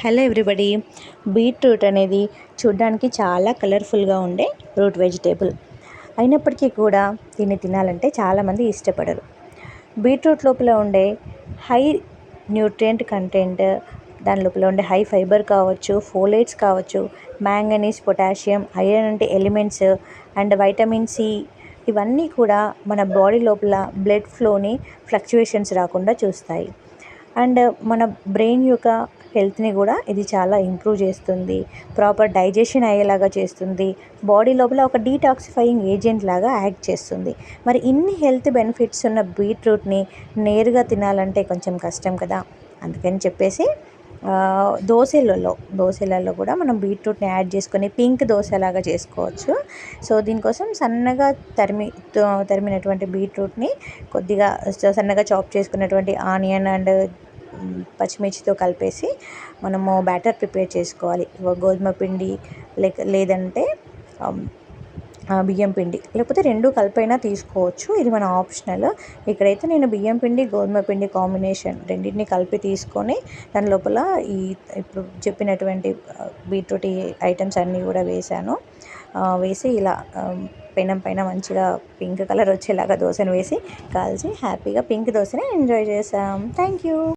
Hello everybody. Beetroot అనేది చూడ్డానికి చాలా కలర్ఫుల్గా ఉండే రూట్ వెజిటేబుల్. అయినప్పటికీ కూడా దీన్ని తినాలంటే చాలామంది ఇష్టపడరు. బీట్రూట్ లోపల ఉండే హై న్యూట్రియంట్ కంటెంట్ దాని లోపల ఉండే హై ఫైబర్ కావచ్చు ఫోలేట్స్ కావచ్చు మ్యాంగనీస్ పొటాషియం ఐరన్ అంటే ఎలిమెంట్స్ అండ్ వైటమిన్ సి ఇవన్నీ కూడా మన బాడీ లోపల బ్లడ్ ఫ్లోని ఫ్లక్చువేషన్స్ రాకుండా చూస్తాయి. అండ్ మన బ్రెయిన్ యొక్క హెల్త్ని కూడా ఇది చాలా ఇంప్రూవ్ చేస్తుంది. ప్రాపర్ డైజెషన్ అయ్యేలాగా చేస్తుంది. బాడీ లోపల ఒక డీటాక్సిఫైయింగ్ ఏజెంట్ లాగా యాక్ట్ చేస్తుంది. మరి ఇన్ని హెల్త్ బెనిఫిట్స్ ఉన్న బీట్రూట్ని నేరుగా తినాలంటే కొంచెం కష్టం కదా. అందుకని చెప్పేసి దోశలలో దోశలలో కూడా మనం బీట్రూట్ని యాడ్ చేసుకొని పింక్ దోశలాగా చేసుకోవచ్చు. సో దీనికోసం సన్నగా తరిమి తరిమినటువంటి బీట్రూట్ని కొద్దిగా సన్నగా చాప్ చేసుకున్నటువంటి ఆనియన్ అండ్ పచ్చిమిర్చితో కలిపేసి మనము బ్యాటర్ ప్రిపేర్ చేసుకోవాలి. గోధుమ పిండి లేక లేదంటే బియ్యం పిండి. లేకపోతే రెండు కలిపైనా తీసుకోవచ్చు. ఇది మన ఆప్షనల్. ఇక్కడైతే నేను బియ్యం పిండి గోధుమ పిండి కాంబినేషన్ రెండింటిని కలిపి తీసుకొని దాని లోపల ఈ ఇప్పుడు చెప్పినటువంటి బీట్రూట్ ఐటమ్స్ అన్నీ కూడా వేసాను వేసి ఇలా పెనం పైన మంచిగా పింక్ కలర్ వచ్చేలాగా దోశను వేసి కాల్చి హ్యాపీగా పింక్ దోశని ఎంజాయ్ చేసాం థ్యాంక్ యూ.